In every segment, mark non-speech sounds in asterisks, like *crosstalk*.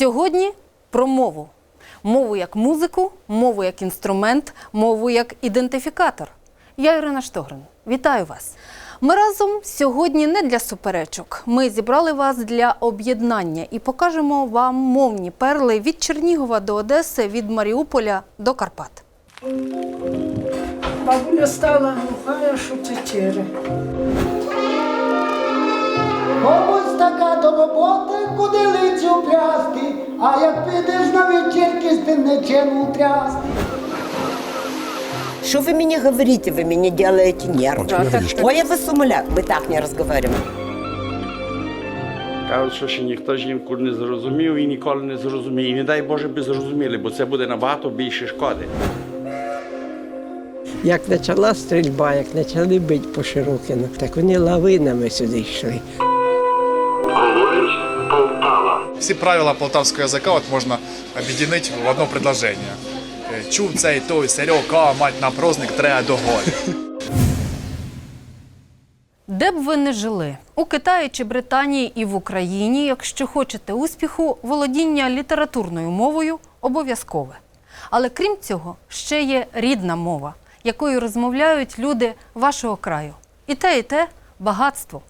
Сьогодні про мову. Мову як музику, мову як інструмент, мову як ідентифікатор. Я Ірина Штогрин. Вітаю вас. Ми разом сьогодні не для суперечок. Ми зібрали вас для об'єднання і покажемо вам мовні перли від Чернігова до Одеси, від Маріуполя до Карпат. Бабуля стала глухая, що течере. Комусь така до роботи, куди лицю прясти, а як підеш на вечірки, з тим нечем утрясти. Что вы мне говорите? Вы меня делаете нервничать. Ой, я вас умоляю, мы так не разговариваем. Кажуть, що ще ніхто жінку не зрозумів і ніколи не зрозуміє. І не дай Боже би зрозуміли, бо це буде набагато більше шкоди. Як почала стрільба, як почали бити по Широкину, так вони лавинами сюди йшли. Все правила полтавского языка вот можно объединить в одно предложение. Э, Чув цей той, Серег, а, мать на праздник треба до горі. Де б ви не жили у Китаї чи Британії і в Україні, якщо хочете успіху, володіння літературною мовою обов'язкове. Але крім цього, ще є рідна мова, якою розмовляють люди вашого краю. І те, і те багатство.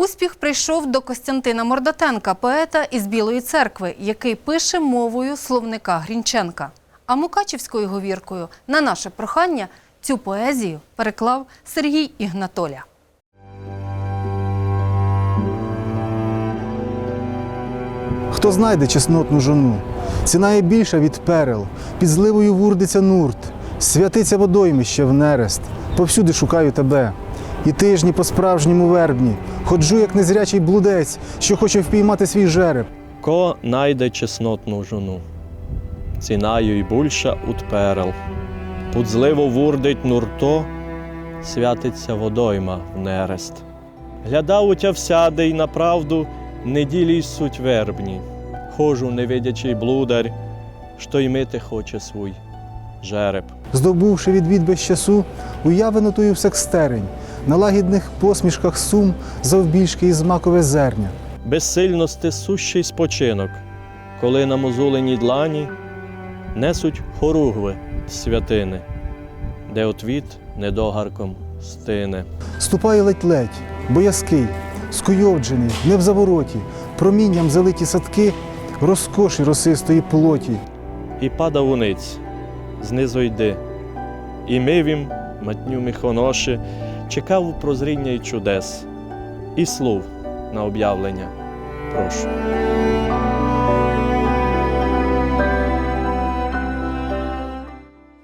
Успіх прийшов до Костянтина Мордатенка, поета із Білої церкви, який пише мовою словника Грінченка. А мукачівською говіркою на наше прохання цю поезію переклав Сергій Ігнатоля. Хто знайде чеснотну жону, ціна є більша від перел, під зливою вурдиться нурт, святиться водоймище в нерест, повсюди шукаю тебе. І тижні по-справжньому вербні, ходжу, як незрячий блудець, що хоче впіймати свій жереб. Ко найде чеснотну жону, цінаю й ut перел. Пудзливо вурдить нурто, святиться водойма в нерест. Гляда утя всяде й на правду, неділі й суть вербні. Хожу невидячий блудар, що й мити хоче свій жереб. Здобувши відвід без часу, уяви нотую в секстерень, на лагідних посмішках сум завбільшки із макове зерня. Безсильності сущий спочинок, коли на мозоленій длані несуть хоругви святини, де отвіт недогарком стине. Ступає ледь-ледь, боязкий, скуйовджений, не в завороті, промінням залиті садки, розкоші росистої плоті. І падав униць, знизу йди. І мивім, матню міхоноши, чекав прозріння й чудес, і слов на об'явлення. Прошу.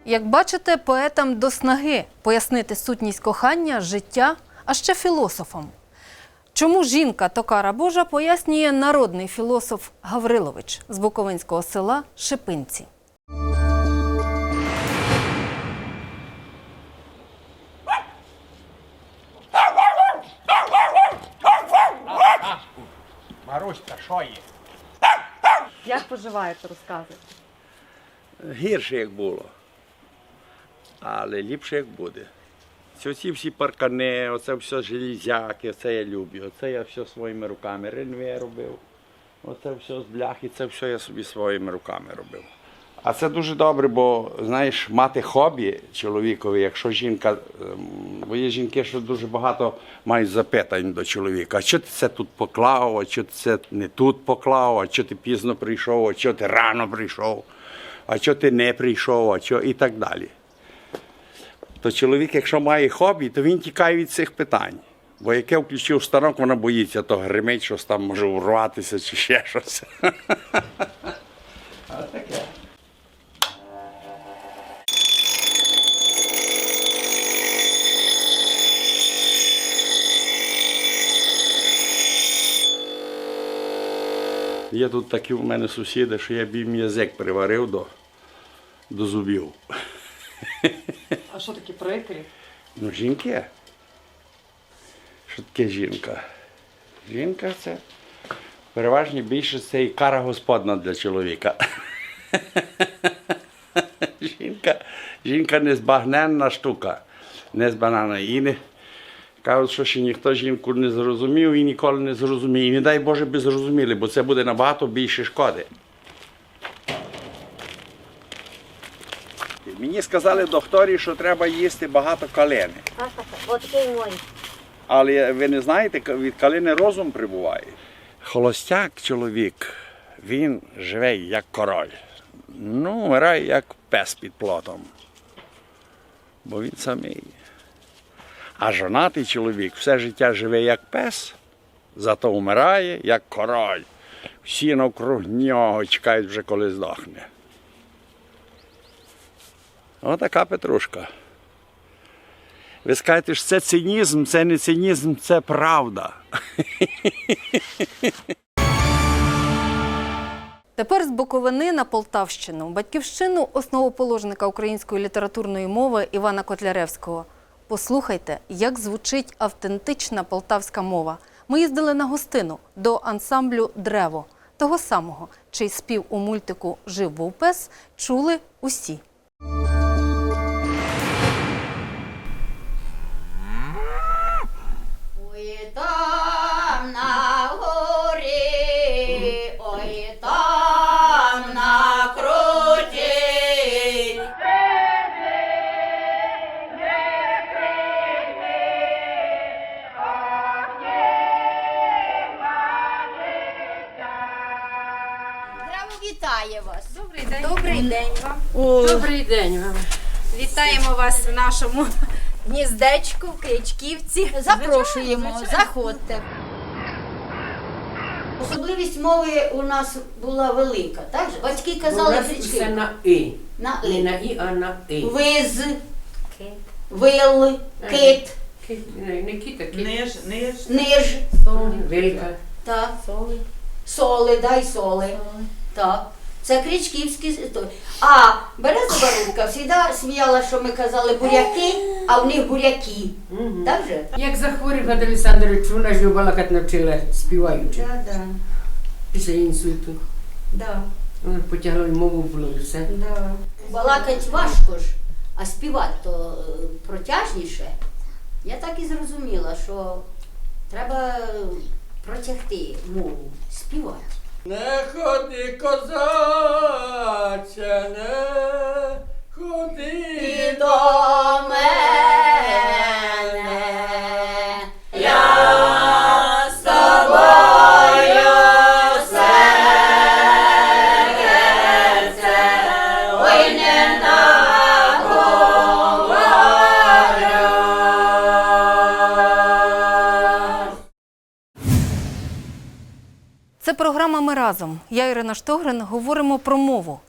Як бачите, поетам до снаги пояснити сутність кохання, життя, а ще філософам. Чому жінка то кара Божа пояснює народний філософ Гаврилович з Буковинського села Шипинці. Поживаєте, розказуєте? Гірше як було. Але ліпше як буде. Це оці всі паркани, оце все железяки, це я люблю. Оце я все своїми руками ренве робив. Оце все з бляхи, це все я собі своїми руками робив. А це дуже добре, бо знаєш, мати хобі чоловікові, якщо жінка, ем, бо є жінки, що дуже багато мають запитань до чоловіка. А що ти це тут поклав, а що ти це не тут поклав, а що ти пізно прийшов, а що ти рано прийшов, а що ти не прийшов, а що і так далі. То чоловік, якщо має хобі, то він тікає від цих питань. Бо яке включив станок, вона боїться, то гримить, щось там може урватися чи ще щось. *laughs* Є тут такі в мене сусіди, що я б їм язик приварив до, до зубів. *laughs* А що такі прикрі? Ну, жінки. Що таке жінка? Жінка це переважно більше це і кара господна для чоловіка. *laughs* жінка, жінка незбагненна штука. Незбагненна. І не, Кажуть, що ще ніхто жінку не зрозумів і ніколи не зрозуміє. І не дай Боже би зрозуміли, бо це буде набагато більше шкоди. Мені сказали докторі, що треба їсти багато калини. Але ви не знаєте, від калини розум прибуває. Холостяк чоловік, він живе як король. Ну, вмирає як пес під плотом. Бо він самий. А жонатий чоловік все життя живе як пес, зато вмирає як король. Всі навкруг нього чекають вже коли здохне. Отака Петрушка. Ви скажете, що це цинізм, це не цинізм, це правда. Тепер з Буковини на Полтавщину, батьківщину основоположника української літературної мови Івана Котляревського. Послухайте, як звучить автентична полтавська мова. Ми їздили на гостину до ансамблю Древо, того самого, чий спів у мультику Жив був пес чули усі. Вас в нашому гніздечку в Киячківці. Запрошуємо, заходьте. Особливість мови у нас була велика, так же? Батьки казали. Це на і. На Не «и». на і, а на і. Виз, вил, кит, Ки- Не, не кіта, кіт. Ниж, ниж. ниж, Вилька. так. Соли, дай соли. Так. Це кричківські. той. А березова рудка завжди сміяла, що ми казали буряки, а в них буряки. Так же? Як захворів Гад Олександрович, вона ж його балакати навчила співаючи. Так, так. Після інсульту. Да. Вона потягла мову було і все. Да. Балакать важко ж, а співати то е, протяжніше. Я так і зрозуміла, що треба протягти мову, співати. Не ходи, козаче, не ходи до мене, Ми разом. Я Ірина Штогрин. Говоримо про мову.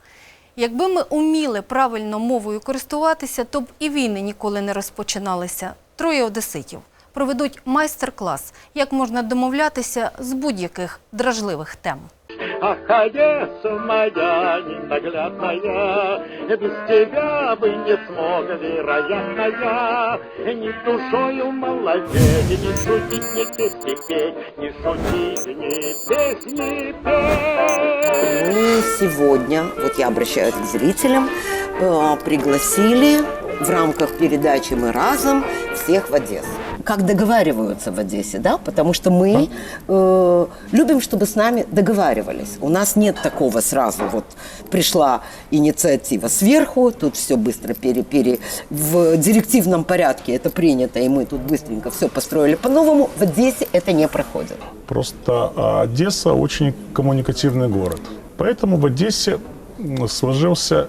Якби ми уміли правильно мовою користуватися, то б і війни ніколи не розпочиналися. Троє одеситів проведуть майстер-клас, як можна домовлятися з будь-яких дражливих тем. Ах, Одесса моя ненаглядная, без тебя бы не смог, вероятно, я ни душою молодеть, ни шутить, ни песни петь, ни шутить, ни песни петь. Мы сегодня, вот я обращаюсь к зрителям, э, пригласили в рамках передачи «Мы разом» всех в Одессу. Как договариваются в Одессе, да? Потому что мы э, любим, чтобы с нами договаривались. У нас нет такого сразу, вот пришла инициатива сверху, тут все быстро пере, пере, в директивном порядке это принято, и мы тут быстренько все построили по-новому. В Одессе это не проходит. Просто а, Одесса очень коммуникативный город. Поэтому в Одессе м, сложился,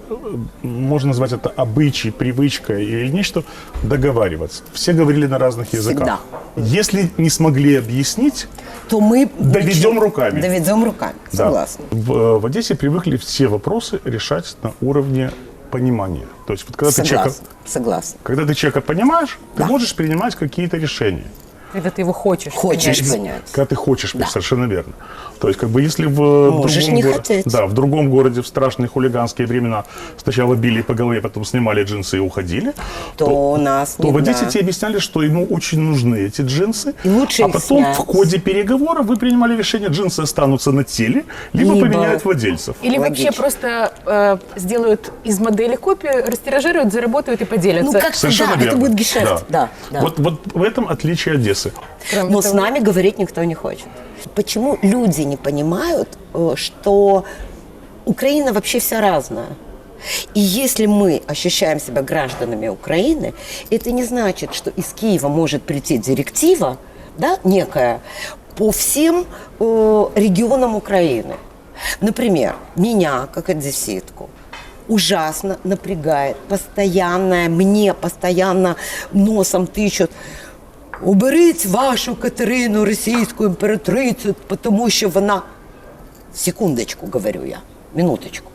можно назвать это обычай, привычка или нечто, договариваться. Все говорили на разных языках. Если не смогли объяснить, то мы доведем руками. Доведем руками, Да. согласна. В, э, в Одессе привыкли все вопросы решать на уровне понимания. То есть вот когда ты человека, Согласна, согласна. когда ты человека понимаешь, ты можешь принимать какие-то решения. Когда ты его хочешь. Хочешь понять. понять. Когда ты хочешь, совершенно верно. То есть, как бы, если в э, Можешь другом не горо- хотеть. да, в другом городе в страшные хулиганские времена сначала били по голове, потом снимали джинсы и уходили, То у нас то в Одессе да. тебе объясняли, что ему очень нужны эти джинсы. И лучше а их потом снять. в ходе переговоров вы принимали решение, джинсы останутся на теле, либо, Либо- поменяют владельцев. Или вообще Логично. просто э, сделают из модели копию, растиражируют, заработают и поделятся. Ну, как-то Совершенно да, верно. это будет гешефт. Да. Да, Вот, вот в этом отличие Одессы. Кроме Но с нами говорить никто не хочет. Почему люди не понимают, э, что Украина вообще вся разная? И если мы ощущаем себя гражданами Украины, это не значит, что из Киева может прийти директива, да, некая, по всем э, регионам Украины. Например, меня, как одесситку, ужасно напрягает постоянное, мне постоянно носом тычут. Уберіть вашу Катерину російську імператрицю, тому що вона. Секундочку, говорю я, минуточку.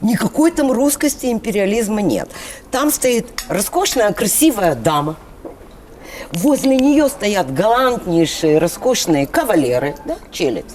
Никакой там русскости империализма нет. Там стоит роскошная, красивая дама. Возле нее стоят галантнейшие, роскошные кавалеры, да, челядь.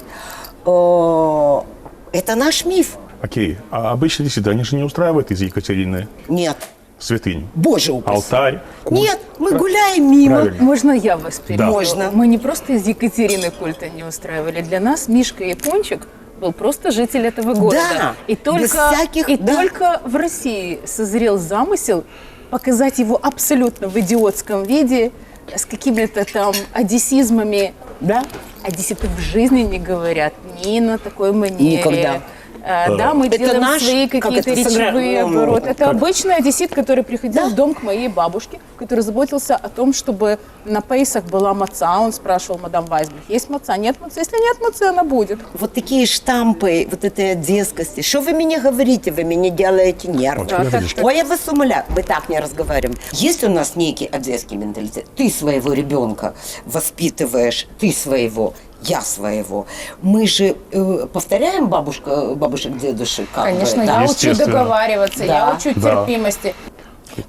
О, Это наш миф. Окей, а обычно действительно, они же не устраивают из Екатерины Нет. святыню. Боже упаси. Алтарь, куст. Нет, мы гуляем мимо. Правильно. Можно я вас перебью? Да. Можно. Мы не просто из Екатерины культа не устраивали. Для нас Мишка Япончик был просто житель этого города. Да, И без только, всяких- и да. только в России созрел замысел показать его абсолютно в идиотском виде, с какими-то там одессизмами. Да? Одесситы в жизни не говорят ни на такой манере. Никогда. Э, Да, мы Это делаем наш, свои как какие-то сыгра- речевые ну, обороты. Это как- обычный одессит, который приходил в дом к моей бабушке, который заботился о том, чтобы на пейсах была маца. Он спрашивал мадам Вайсберг, есть маца? Нет маца? Если нет мацы, она будет. Вот такие штампы, вот этой одесскости. Что вы мне говорите? Вы меня делаете нервно. Да, так, так. Ой, я вас умоляю, мы так не разговариваем. Есть у нас некий одесский менталитет. Ты своего ребенка воспитываешь, ты своего, я своего. Мы же э, повторяем бабушка, бабушек, дедушек. Как Конечно, бы, да? я учу Естественно. договариваться, я Да. учу Да. терпимости.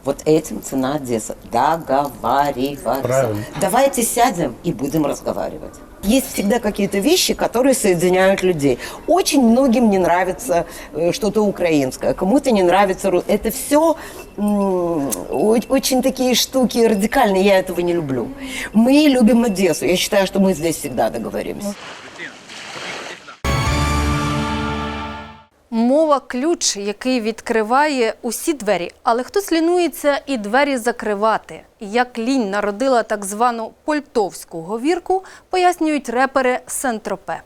Вот этим цена Одесса. Договариваться. Правильно. Давайте сядем и будем разговаривать. Есть всегда какие-то вещи, которые соединяют людей. Очень многим не нравится э, что-то украинское, кому-то не нравится... ру- Это все очень такие штуки радикальные, я этого не люблю. Мы любим Одессу. Я считаю, что мы здесь всегда договоримся. Мова ключ, який відкриває усі двері, але хтось лінується і двері закривати. Як лінь народила так звану польтовську говірку, пояснюють репери Сентропе.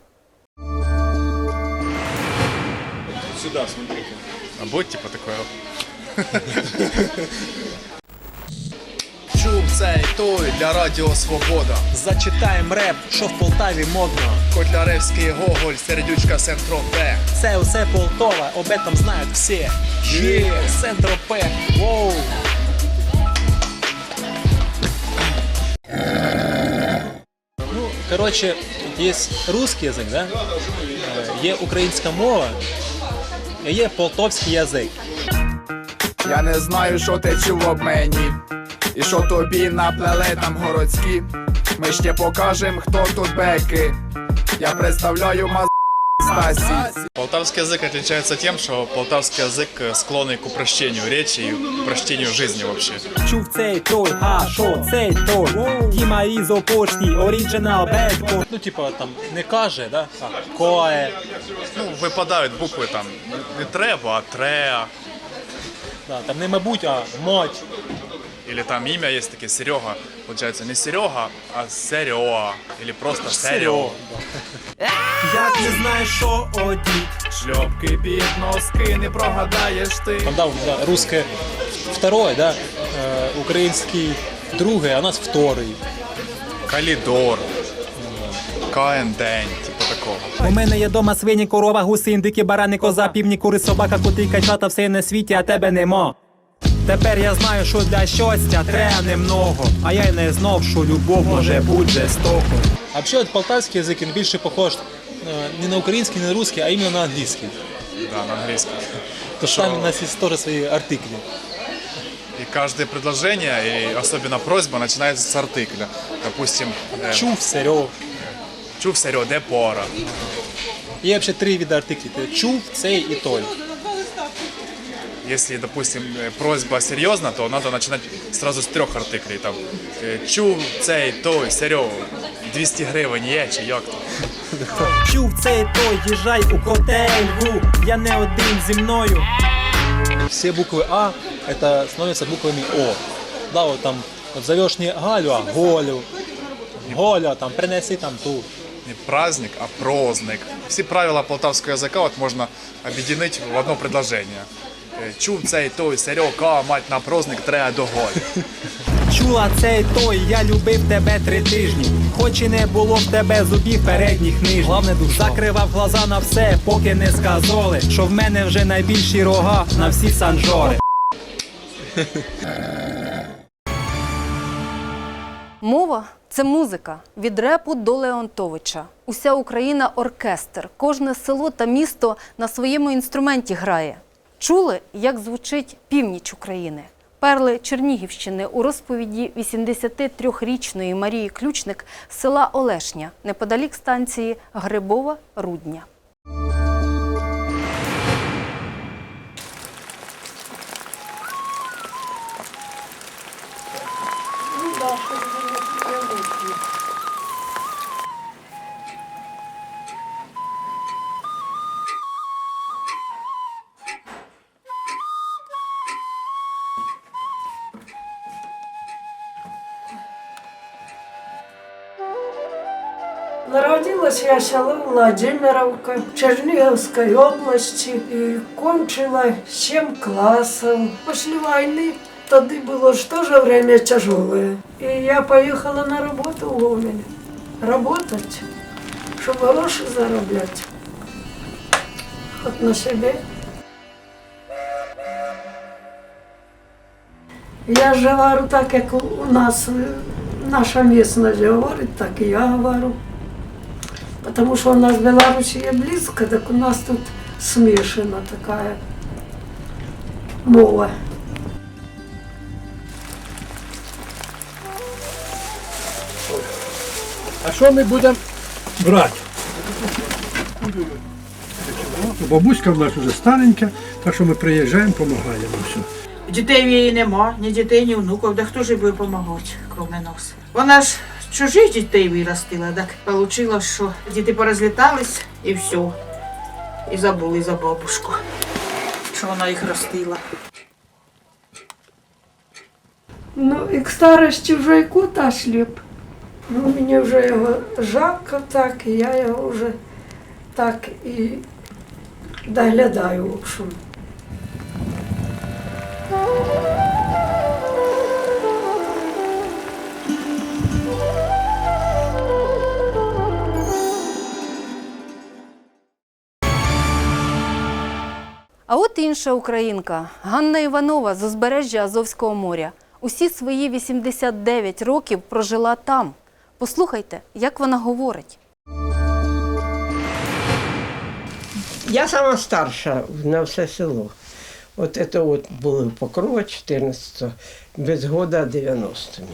А будет типа такое? *laughs* Той для Радіо Свобода. Зачитаєм реп, що в Полтаві модно. Котляревський Гоголь, сердючка Сентропе. Це усе Полтова, об этом знають всі. Є, Сентропе, воу. Ну, коротше, є русский язик, да? Е, є українська мова, є полтовський язик. Я не знаю, що ти чув об мені, і що тобі наплели там городські. Ми ще покажем, хто тут беки. Я представляю маз Стасі. Полтавский язык отличается тем, что полтавский язык э, склонный к упрощению речи и к упрощению жизни вообще. Чув цей той, а що цей той? Діма Ізо Пошті, оригінал бетко. Ну, типа, там, не каже, да? А, кое. Ну, выпадают буквы там не треба, а треа. Да, там не мабуть, а мать. Или там имя есть такие Серега. Получается не Серега, а Серега. Или просто Серега. *laughs* Як не знаєш, що одіть. Шльопки під носки, не прогадаєш ти. Там дав да, русське второе, да? Е, український другий, а у нас вторий. Калідор. КН день, типу такого. У мене є дома свині, корова, гуси, індики, барани, коза, півні, кури, собака, коти, качата, все на світі, а тебе нема. Тепер я знаю, що для щастя треба немного, а я й не знав, що любов може бути жестоко. А взагалі, полтавський язик він більше похож е, не на український, не на русський, а іменно на англійський. Да, на английском. То що там у нас є теж свої артиклі. И каждое предложение, и особенно просьба, начинается с артикля. Допустим, э, Чув, Серег. чув Серег, де пора. Є взагалі три види артиклів. Чув, цей і той Если, допустим, э, просьба серьезна, то надо начинать сразу с трех артиклей. Там, э, чув, цей, той, Серег, 200 гривень є, чи як то. Чув, цей той, їжджай у котель, ву, я не один зі мною. Все буквы А это становятся буквами О. Да, вот там вот зовешь не Галю, а Голю. Голя, там принеси там ту. Не праздник, а праздник. Всі правила полтавського язика от можна об'єднати в одно предложение. Чув цей той, Серега, мать на праздник треба до голі. Чула цей той, я любив тебе три тижні. Хоч і не було в тебе зубів передніх нижніх. Главне душа. Закривав глаза на все, поки не сказали, що в мене вже найбільші рога на всі санжори. Мова це музика від репу до Леонтовича. Уся Україна оркестр. Кожне село та місто на своєму інструменті грає. Чули, як звучить північ України? Перли Чернігівщини у розповіді 83-річної Марії Ключник села Олешня неподалік станції Грибова Рудня. Народилась я в село Владимировка Черниговской области и кончила 7 классов. После войны тоді было же тоже время тяжелое. И я поехала на работу в Гомель. Работать, чтобы гроши зараблять. Хоть на себе. Я же говорю так, як у нас е, наша местность говорит, так и я говорю. Потому что у нас Белоруссия близко, так у нас тут смешана такая мова. А що ми будемо брати? Бабуська в нас вже старенька, так що ми приїжджаємо, допомагаємо. Все. Дітей в її нема, ні дітей, ні внуків, де хто ж їй буде допомагати, крім нас. Вона ж чужих дітей виростила, так вийшло, що діти порозлітались і все. І забули за бабушку, що вона їх ростила. Ну і к старості вже і кут осліп. Ну, мені вже його жалко так, і я його вже так і доглядаю, в общем. А от інша українка Ганна Іванова з узбережжя Азовського моря. Усі свої 89 років прожила там. Послухайте, як вона говорить. Я сама старша на все село. От це от були Покрова 14 без года 90 мені.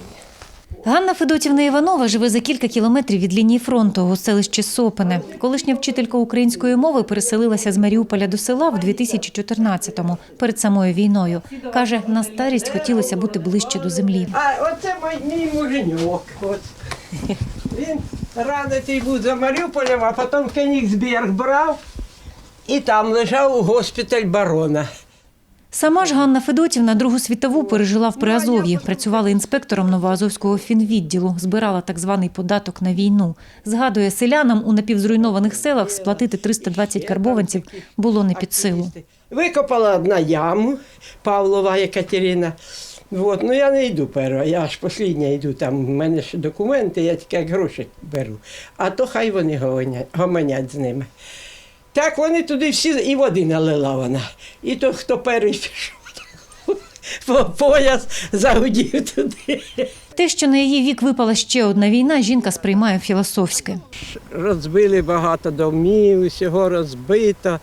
Ганна Федотівна Іванова живе за кілька кілометрів від лінії фронту у селищі Сопине. Колишня вчителька української мови переселилася з Маріуполя до села в 2014-му, перед самою війною. Каже, на старість хотілося бути ближче до землі. А оце мій- муженьок. От. Він радитий був за Маріуполем, а потім Кенігсберг брав і там лежав у госпіталь барона. Сама ж Ганна Федотівна Другу світову пережила в Приазов'ї. Працювала інспектором Новоазовського фінвідділу, збирала так званий податок на війну. Згадує, селянам у напівзруйнованих селах сплатити 320 карбованців було не під силу. Викопала одна яму, Павлова Екатерина. Вот. Ну я не йду перша, я аж послідня йду, там в мене ще документи, я тільки як гроші беру. А то хай вони гомонять, з ними. Так вони туди всі, і води налила вона. І то, хто перший пішов, по пояс загудів туди. Те, що на її вік випала ще одна війна, жінка сприймає філософськи. Розбили багато домів, усього розбито.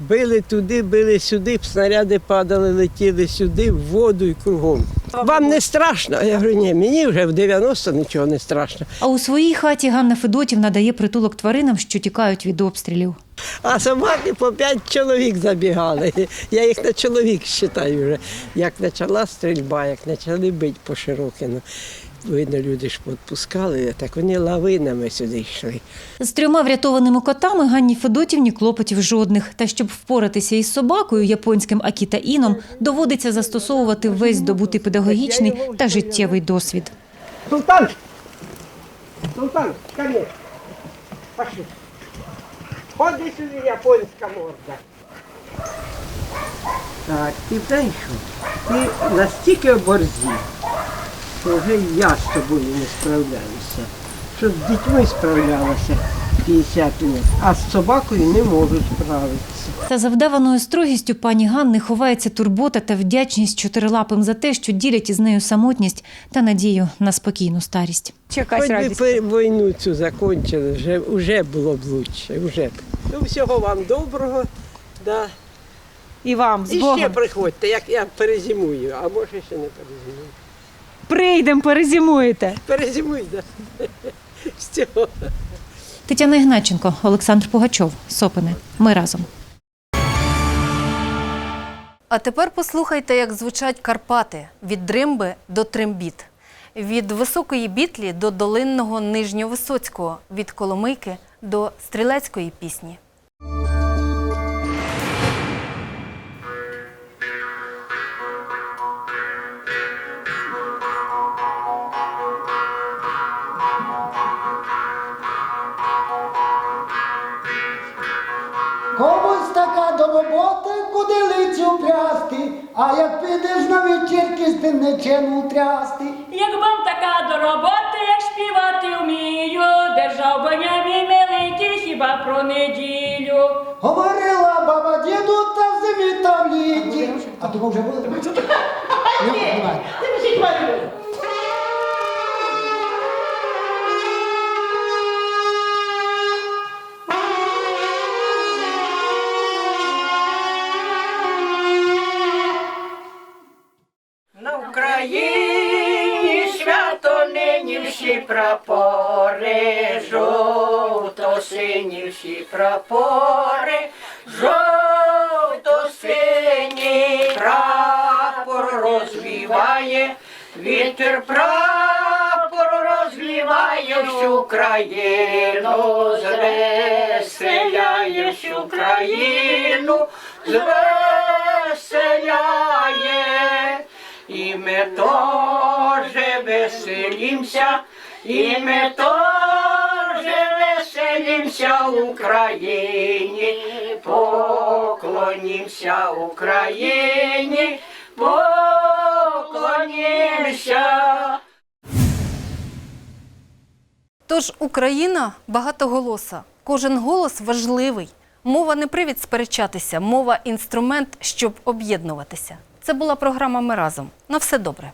Били туди, били сюди, снаряди падали, летіли сюди, в воду і кругом. Вам не страшно? Я говорю, ні, мені вже в 90 нічого не страшно. А у своїй хаті Ганна Федотівна дає притулок тваринам, що тікають від обстрілів. А собаки по п'ять чоловік забігали. Я їх на чоловік вважаю вже. Як почала стрільба, як почали бити по Широкину. Видно, люди ж відпускали, так вони лавинами сюди йшли. З трьома врятованими котами Ганні Федотівні клопотів жодних. Та щоб впоратися із собакою японським Акіта Іном, доводиться застосовувати весь здобутий педагогічний та життєвий досвід. Султан! Султан, ко мне. Пошли. Ходи сюди, японська морда. Так, ти знаєш? Ти настільки оборзів, що вже і я з тобою не справляюся. Що з дітьми справлялася 50 років, а з собакою не можу справитися. Та за вдаваною строгістю пані Ганни ховається турбота та вдячність чотирилапим за те, що ділять із нею самотність та надію на спокійну старість. Хоч би війну цю закінчили, вже, вже було б лучше. Вже. б. Ну, всього вам доброго. Да. І вам з І Богом. ще приходьте, як я перезимую, а може ще не перезимую. Прийдемо, перезимуєте. Перезимуй, да. Тетяна Ігначенко, Олександр Пугачов, Сопини. Ми разом. А тепер послухайте, як звучать Карпати від Дримби до Трембіт, від високої бітлі до долинного Нижньовисоцького, від Коломийки до стрілецької пісні. А як підеш на вечірки, з тим нечем утрясти. Як вам така до роботи, як співати вмію, держав Бонямі милиті хіба про неділю. Говорила баба діду та в зимі та в літі. А тому вже було? Ну, давай. На прапори, жовто-сині всі прапори, жовто-синій прапор розвіває, вітер прапор розвіває всю країну, звеселяє всю країну, звеселяє. І ми теж веселимся, і ми теж веселимся Україні, поклонімся Україні, поклонімся. Тож Україна багатоголоса. Кожен голос важливий. Мова не привід сперечатися, мова інструмент, щоб об'єднуватися. Це була програма Ми разом. На все добре.